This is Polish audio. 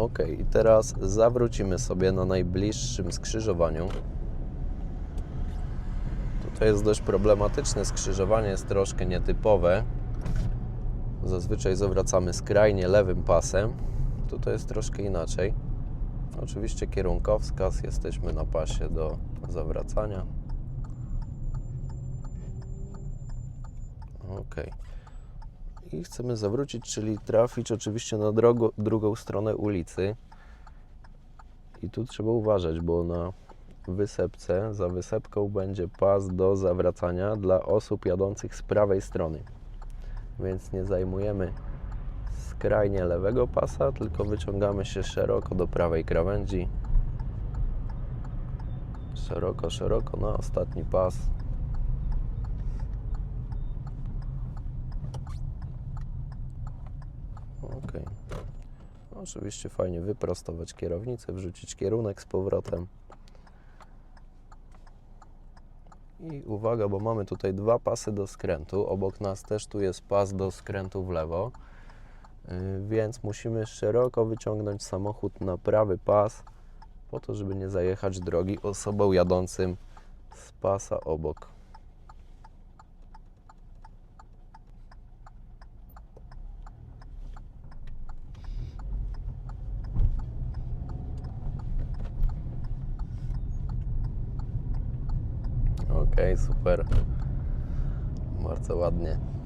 Ok, i teraz zawrócimy sobie na najbliższym skrzyżowaniu. Tutaj jest dość problematyczne skrzyżowanie, jest troszkę nietypowe. Zazwyczaj zawracamy skrajnie lewym pasem. Tutaj jest troszkę inaczej. Oczywiście kierunkowskaz, jesteśmy na pasie do zawracania. Ok. I chcemy zawrócić, czyli trafić oczywiście na drogo, drugą stronę ulicy. I tu trzeba uważać, bo na wysepce, za wysepką będzie pas do zawracania dla osób jadących z prawej strony. Więc nie zajmujemy skrajnie lewego pasa, tylko wyciągamy się szeroko do prawej krawędzi. Szeroko, szeroko na ostatni pas. Ok. Oczywiście fajnie wyprostować kierownicę, wrzucić kierunek z powrotem. I uwaga, bo mamy tutaj dwa pasy do skrętu. Obok nas też tu jest pas do skrętu w lewo. Yy, Więc musimy szeroko wyciągnąć samochód na prawy pas, po to, żeby nie zajechać drogi osobom jadącym z pasa obok. Ok, super. Bardzo ładnie.